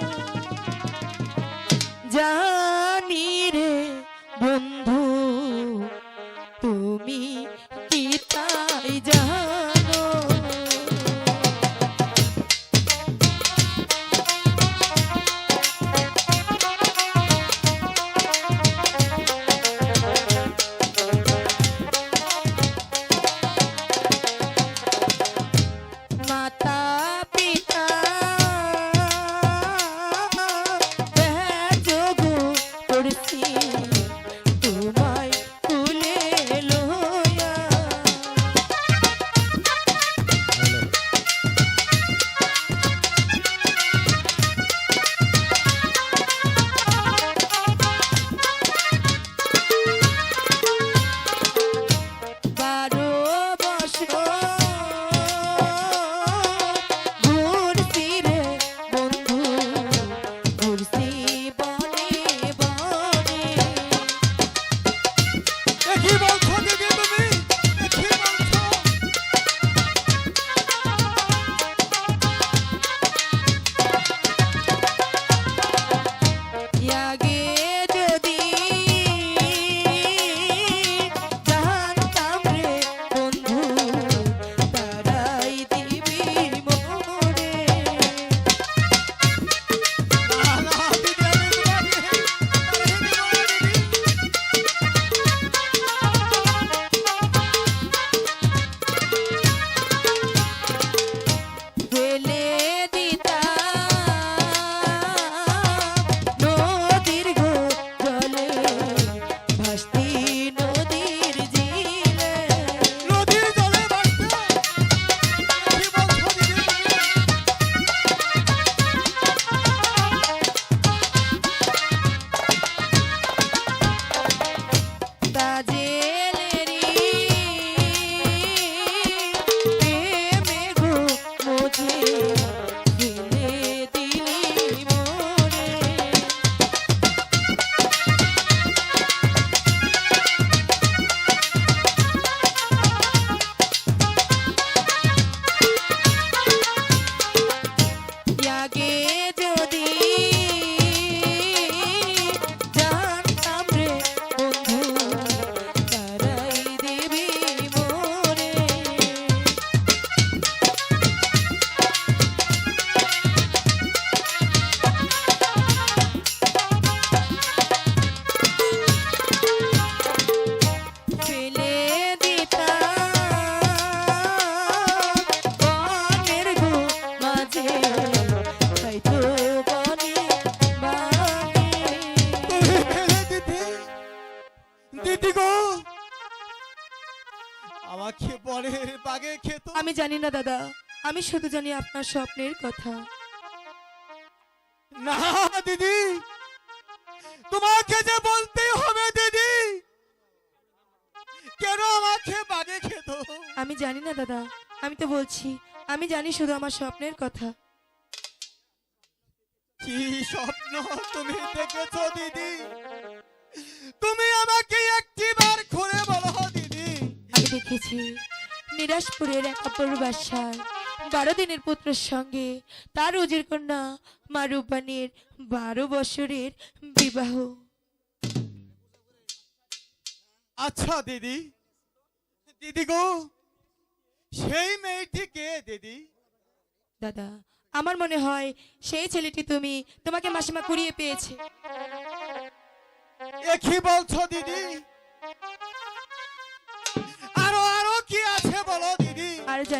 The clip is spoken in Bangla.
Thank you. ঘুরছি আমাকে পরের বাগে খেত। আমি জানি না দাদা। আমি শুধু জানি আপনার স্বপ্নের কথা। না দিদি। তোমাকে যে বলতেই হবে দিদি। কেন আমাকে বাগে খেত? আমি জানি না দাদা। আমি তো বলছি আমি জানি শুধু আমার স্বপ্নের কথা। কি স্বপ্ন তুমি দেখেছ দিদি? তুমি আমাকে একটিবার দেখেছি। নিরাশপুরের এক অপর বাসায় বারো দিনের পুত্রের সঙ্গে তার উজির কন্যা মা রূপানীর বারো বছরের বিবাহ। আচ্ছা দিদি। দিদি গো সেই মেয়েটি কে দিদি? দাদা আমার মনে হয় সেই ছেলেটি তুমি তোমাকে মাসিমা কুড়িয়ে পেয়েছে। এ কি বলছো দিদি?